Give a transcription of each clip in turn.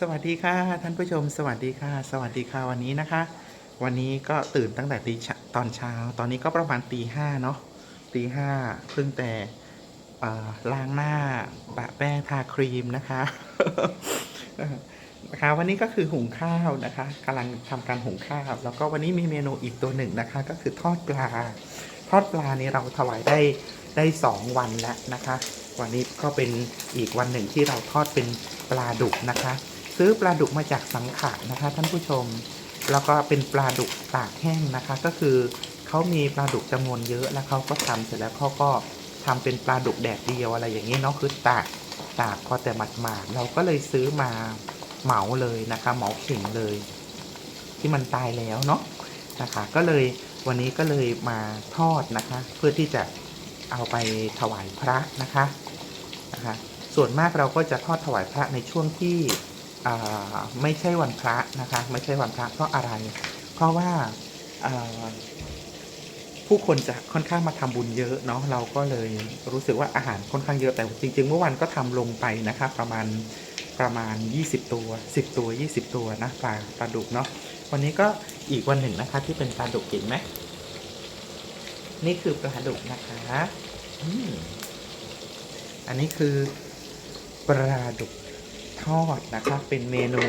สวัสดีค่ะ ท่านผู้ชม สวัสดีค่ะ สวัสดีค่ะวันนี้นะคะ วันนี้ก็ตื่นตั้งแต่ตีตอนเช้า ตอนนี้ก็ประมาณตีห้าเนาะตีห้าเพิ่งแต่ล้างหน้าปะแป้งทาครีมนะคะนะคะวันนี้ก็คือหุงข้าวนะคะกำลังทำการหุงข้าว แล้วก็วันนี้มีเมนูอีกตัวหนึ่งนะคะ ก็คือทอดปลา ทอดปลานี่เราถวายได้ได้สองวันแล้วนะคะ วันนี้ก็เป็นอีกวันหนึ่งที่เราทอดเป็นปลาดุกนะคะ ซื้อปลาดุกมาจากสังขะนะคะท่านผู้ชม แล้วก็เป็นปลาดุกตากแห้งนะคะ ก็คือเขามีปลาดุกจำนวนเยอะแล้วเขาก็ทำเสร็จแล้วเขาก็ทำเป็นปลาดุกแดดเดียวอะไรอย่างนี้เนาะคือตากตากพอแต่หมาดๆเราก็เลยซื้อมาเหมาเลยนะคะเหมาเข่งเลย ที่มันตายแล้วเนาะนะคะ ก็เลยวันนี้ก็เลยมาทอดนะคะ เพื่อที่จะเอาไปถวายพระนะคะนะคะ ส่วนมากเราก็จะทอดถวายพระในช่วงที่ ไม่ใช่วันพระนะคะ ไม่ใช่วันพระเพราะอะไร เพราะว่าผู้คนจะค่อนข้างมาทำบุญเยอะเนาะเราก็เลยรู้สึกว่าอาหารค่อนข้างเยอะแต่จริง ๆ เมื่อวันก็ทำลงไปนะคะประมาณประมาณ 20 ตัว 10 ตัว 20 ตัวนะปลาปลาดุกเนาะวันนี้ก็อีกวันหนึ่งนะคะ ที่เป็นปลาดุกเห็นไหมนี่คือปลาดุกนะคะออันนี้คือปลาดุก ทอดนะคะ เป็นเมนู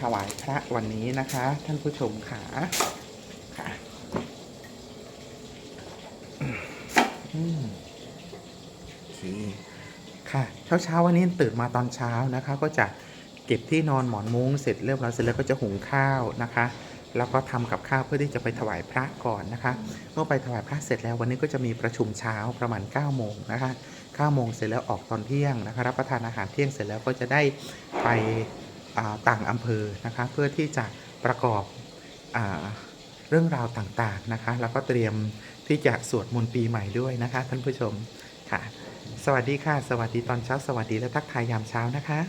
ถวายพระวันนี้นะคะ ท่านผู้ชมขาค่ะค่ะเช้าเช้าวันนี้ตื่นมาตอนเช้านะคะ ก็จะเก็บที่นอนหมอนมุ้งเสร็จเรียบร้อยเสร็จแล้วก็จะหุงข้าวนะคะ แล้วก็ทำกับข้าวเพื่อที่จะไปถวายพระก่อนนะคะ เมื่อไปถวายพระเสร็จแล้ววันนี้ก็จะมีประชุมเช้าประมาณ9โมงนะคะ9โมงเสร็จแล้วออกตอนเที่ยงนะคะรับประทานอาหารเที่ยงเสร็จแล้วก็จะได้ไปต่างอำเภอนะคะเพื่อที่จะประกอบอเรื่องราวต่างๆนะคะแล้วก็เตรียมที่จะสวดมนต์ปีใหม่ด้วยนะคะท่านผู้ชมค่ะ สวัสดีค่ะ สวัสดีตอนเช้าสวัสดีและทักทายยามเช้านะคะ